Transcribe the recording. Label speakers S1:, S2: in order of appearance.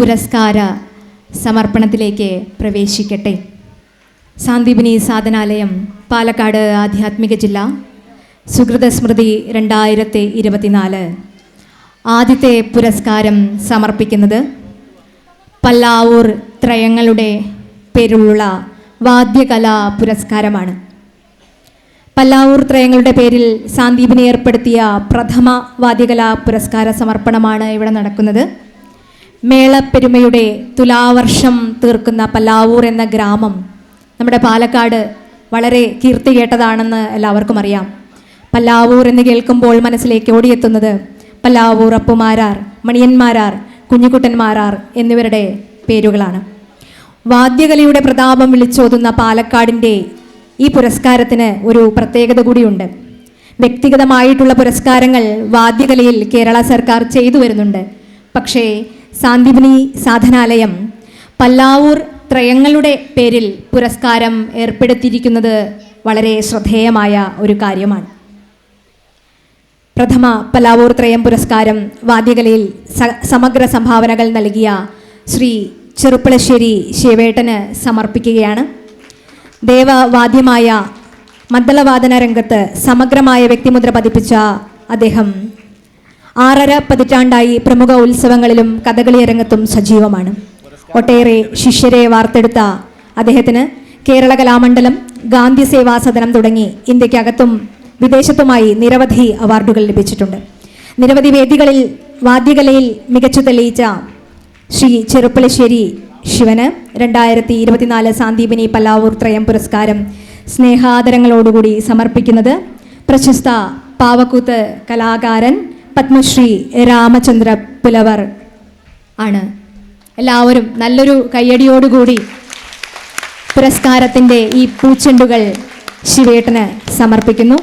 S1: പുരസ്കാര സമർപ്പണത്തിലേക്ക് പ്രവേശിക്കട്ടെ. സാന്ദീപിനി സാധനാലയം പാലക്കാട് ആധ്യാത്മിക ജില്ല സുഹൃത സ്മൃതി രണ്ടായിരത്തി ഇരുപത്തിനാല്. ആദ്യത്തെ പുരസ്കാരം സമർപ്പിക്കുന്നത് പല്ലാവൂർ ത്രയങ്ങളുടെ പേരിലുള്ള വാദ്യകലാ പുരസ്കാരമാണ്. പല്ലാവൂർ ത്രയങ്ങളുടെ പേരിൽ സാന്ദീപിനി ഏർപ്പെടുത്തിയ പ്രഥമ വാദ്യകലാ പുരസ്കാര സമർപ്പണമാണ് ഇവിടെ നടക്കുന്നത്. മേളപ്പെരുമയുടെ തുലാവർഷം തീർക്കുന്ന പല്ലാവൂർ എന്ന ഗ്രാമം നമ്മുടെ പാലക്കാട് വളരെ കീർത്തി കേട്ടതാണെന്ന് എല്ലാവർക്കും അറിയാം. പല്ലാവൂർ എന്ന് കേൾക്കുമ്പോൾ മനസ്സിലേക്ക് ഓടിയെത്തുന്നത് പല്ലാവൂർ അപ്പുമാരാർ മണിയന്മാരാർ കുഞ്ഞിക്കുട്ടന്മാരാർ എന്നിവരുടെ പേരുകളാണ്. വാദ്യകലയുടെ പ്രതാപം വിളിച്ചോതുന്ന പാലക്കാടിന്റെ ഈ പുരസ്കാരത്തിന് ഒരു പ്രത്യേകത കൂടിയുണ്ട്. വ്യക്തിഗതമായിട്ടുള്ള പുരസ്കാരങ്ങൾ വാദ്യകലയിൽ കേരള സർക്കാർ ചെയ്തു വരുന്നുണ്ട്. പക്ഷേ സാന്ദീപിനി സാധനാലയം പല്ലാവൂർ ത്രയങ്ങളുടെ പേരിൽ പുരസ്കാരം ഏർപ്പെടുത്തിയിരിക്കുന്നത് വളരെ ശ്രദ്ധേയമായ ഒരു കാര്യമാണ്. പ്രഥമ പല്ലാവൂർ ത്രയം പുരസ്കാരം വാദ്യകലയിൽ സമഗ്ര സംഭാവനകൾ നൽകിയ ശ്രീ ചെറുപ്പളശ്ശേരി ശിവേട്ടന് സമർപ്പിക്കുകയാണ്. ദേവവാദ്യമായ മദ്ദളവാദന രംഗത്ത് സമഗ്രമായ വ്യക്തിമുദ്ര പതിപ്പിച്ച അദ്ദേഹം ആറര പതിറ്റാണ്ടായി പ്രമുഖ ഉത്സവങ്ങളിലും കഥകളി രംഗത്തും സജീവമാണ്. ഒട്ടേറെ ശിഷ്യരെ വാർത്തെടുത്ത അദ്ദേഹത്തിന് കേരള കലാമണ്ഡലം ഗാന്ധി സേവാ സദനം തുടങ്ങി ഇന്ത്യക്കകത്തും വിദേശത്തുമായി നിരവധി അവാർഡുകൾ ലഭിച്ചിട്ടുണ്ട്. നിരവധി വേദികളിൽ വാദ്യകലയിൽ മികച്ചു തെളിയിച്ച ശ്രീ ചെറുപ്പളശ്ശേരി ശിവന് രണ്ടായിരത്തി ഇരുപത്തിനാല് സാന്ദീപിനി പല്ലാവൂർ ത്രയം പുരസ്കാരം സ്നേഹാദരങ്ങളോടുകൂടി സമർപ്പിക്കുന്നത് പ്രശസ്ത പാവക്കൂത്ത് കലാകാരൻ പത്മശ്രീ രാമചന്ദ്ര പുലവർ ആണ്. എല്ലാവരും നല്ലൊരു കയ്യടിയോടുകൂടി പുരസ്കാരത്തിന്റെ ഈ പൂച്ചെണ്ടുകൾ ശിവേട്ടന് സമർപ്പിക്കുന്നു.